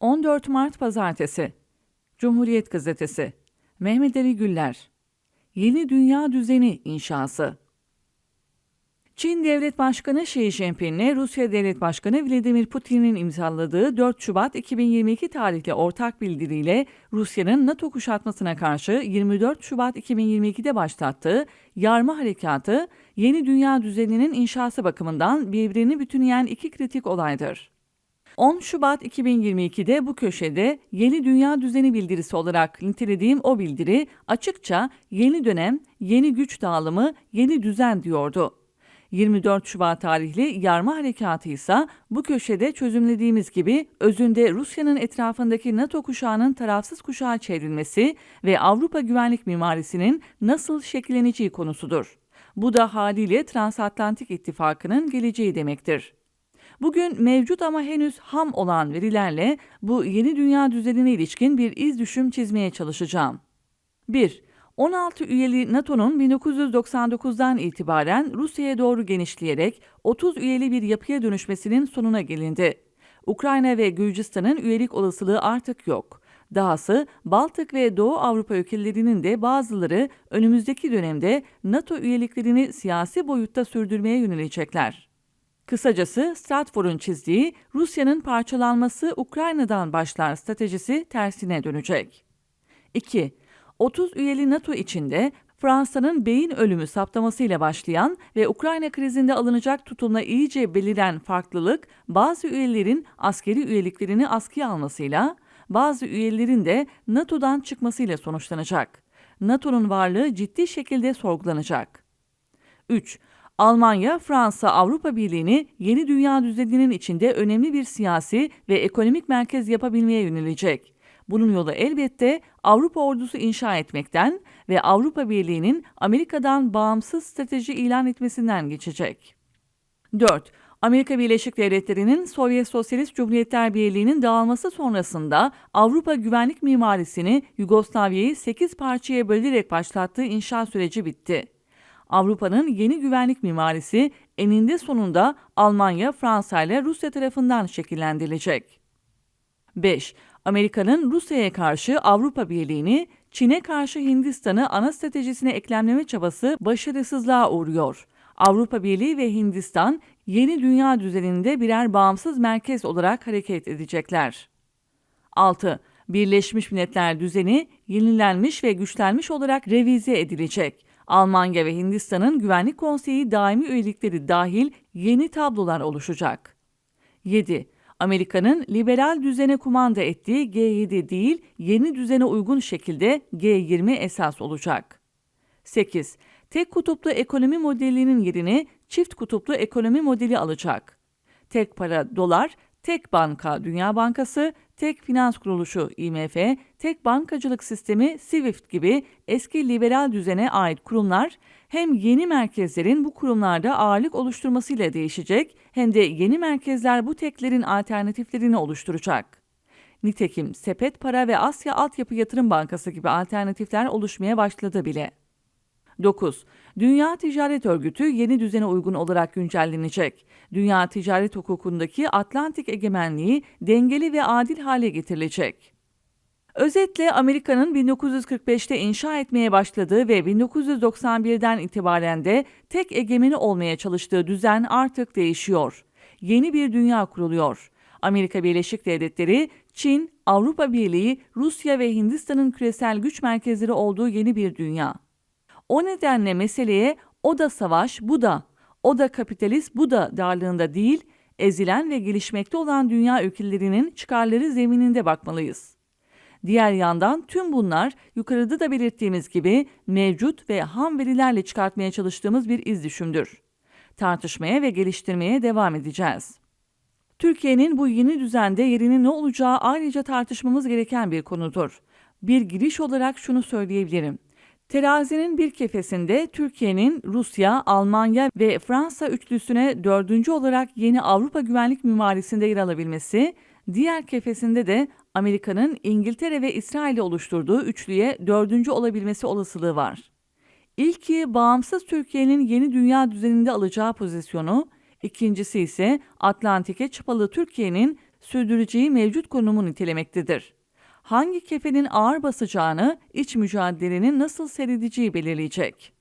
14 Mart Pazartesi Cumhuriyet Gazetesi Mehmet Ali Güller Yeni Dünya Düzeni İnşası Çin Devlet Başkanı Xi Jinping'le Rusya Devlet Başkanı Vladimir Putin'in imzaladığı 4 Şubat 2022 tarihli ortak bildiriyle Rusya'nın NATO kuşatmasına karşı 24 Şubat 2022'de başlattığı yarma harekatı yeni dünya düzeninin inşası bakımından birbirini bütünleyen iki kritik olaydır. 10 Şubat 2022'de bu köşede Yeni Dünya Düzeni bildirisi olarak nitelediğim o bildiri açıkça yeni dönem, yeni güç dağılımı, yeni düzen diyordu. 24 Şubat tarihli yarma harekatı ise bu köşede çözümlediğimiz gibi özünde Rusya'nın etrafındaki NATO kuşağının tarafsız kuşağa çevrilmesi ve Avrupa güvenlik mimarisinin nasıl şekilleneceği konusudur. Bu da haliyle Transatlantik İttifakı'nın geleceği demektir. Bugün mevcut ama henüz ham olan verilerle bu yeni dünya düzenine ilişkin bir iz düşüm çizmeye çalışacağım. 1. 16 üyeli NATO'nun 1999'dan itibaren Rusya'ya doğru genişleyerek 30 üyeli bir yapıya dönüşmesinin sonuna gelindi. Ukrayna ve Gürcistan'ın üyelik olasılığı artık yok. Dahası Baltık ve Doğu Avrupa ülkelerinin de bazıları önümüzdeki dönemde NATO üyeliklerini siyasi boyutta sürdürmeye yönelecekler. Kısacası Stratfor'un çizdiği Rusya'nın parçalanması Ukrayna'dan başlar stratejisi tersine dönecek. 2. 30 üyeli NATO içinde Fransa'nın beyin ölümü saptamasıyla başlayan ve Ukrayna krizinde alınacak tutumla iyice beliren farklılık bazı üyelerin askeri üyeliklerini askıya almasıyla, bazı üyelerin de NATO'dan çıkmasıyla sonuçlanacak. NATO'nun varlığı ciddi şekilde sorgulanacak. 3. Almanya, Fransa, Avrupa Birliği'ni yeni dünya düzeninin içinde önemli bir siyasi ve ekonomik merkez yapabilmeye yönelecek. Bunun yolu elbette Avrupa ordusu inşa etmekten ve Avrupa Birliği'nin Amerika'dan bağımsız strateji ilan etmesinden geçecek. 4. Amerika Birleşik Devletleri'nin Sovyet Sosyalist Cumhuriyetler Birliği'nin dağılması sonrasında Avrupa güvenlik mimarisini Yugoslavya'yı 8 parçaya bölerek başlattığı inşa süreci bitti. Avrupa'nın yeni güvenlik mimarisi eninde sonunda Almanya, Fransa ile Rusya tarafından şekillendirilecek. 5. Amerika'nın Rusya'ya karşı Avrupa Birliği'ni, Çin'e karşı Hindistan'ı ana stratejisine eklemleme çabası başarısızlığa uğruyor. Avrupa Birliği ve Hindistan yeni dünya düzeninde birer bağımsız merkez olarak hareket edecekler. 6. Birleşmiş Milletler düzeni yenilenmiş ve güçlenmiş olarak revize edilecek. Almanya ve Hindistan'ın Güvenlik Konseyi daimi üyelikleri dahil yeni tablolar oluşacak. 7. Amerika'nın liberal düzene kumanda ettiği G7 değil, yeni düzene uygun şekilde G20 esas olacak. 8. Tek kutuplu ekonomi modelinin yerini çift kutuplu ekonomi modeli alacak. Tek para dolar, tek banka Dünya Bankası, tek finans kuruluşu IMF, tek bankacılık sistemi SWIFT gibi eski liberal düzene ait kurumlar hem yeni merkezlerin bu kurumlarda ağırlık oluşturmasıyla değişecek hem de yeni merkezler bu teklerin alternatiflerini oluşturacak. Nitekim Sepet Para ve Asya Altyapı Yatırım Bankası gibi alternatifler oluşmaya başladı bile. 9. Dünya Ticaret Örgütü yeni düzene uygun olarak güncellenecek. Dünya ticaret hukukundaki Atlantik egemenliği dengeli ve adil hale getirilecek. Özetle Amerika'nın 1945'te inşa etmeye başladığı ve 1991'den itibaren de tek egemeni olmaya çalıştığı düzen artık değişiyor. Yeni bir dünya kuruluyor. Amerika Birleşik Devletleri, Çin, Avrupa Birliği, Rusya ve Hindistan'ın küresel güç merkezleri olduğu yeni bir dünya. O nedenle meseleye o da savaş, bu da, o da kapitalist, bu da darlığında değil, ezilen ve gelişmekte olan dünya ülkelerinin çıkarları zemininde bakmalıyız. Diğer yandan tüm bunlar yukarıda da belirttiğimiz gibi mevcut ve ham verilerle çıkartmaya çalıştığımız bir izdüşümdür. Tartışmaya ve geliştirmeye devam edeceğiz. Türkiye'nin bu yeni düzende yerinin ne olacağı ayrıca tartışmamız gereken bir konudur. Bir giriş olarak şunu söyleyebilirim. Terazinin bir kefesinde Türkiye'nin Rusya, Almanya ve Fransa üçlüsüne dördüncü olarak yeni Avrupa güvenlik mimarisinde yer alabilmesi, diğer kefesinde de Amerika'nın İngiltere ve İsrail'i oluşturduğu üçlüye dördüncü olabilmesi olasılığı var. İlki bağımsız Türkiye'nin yeni dünya düzeninde alacağı pozisyonu, ikincisi ise Atlantik'e çıpalı Türkiye'nin sürdüreceği mevcut konumu nitelemektedir. Hangi kefenin ağır basacağını iç mücadelenin nasıl seyredeceği belirleyecek.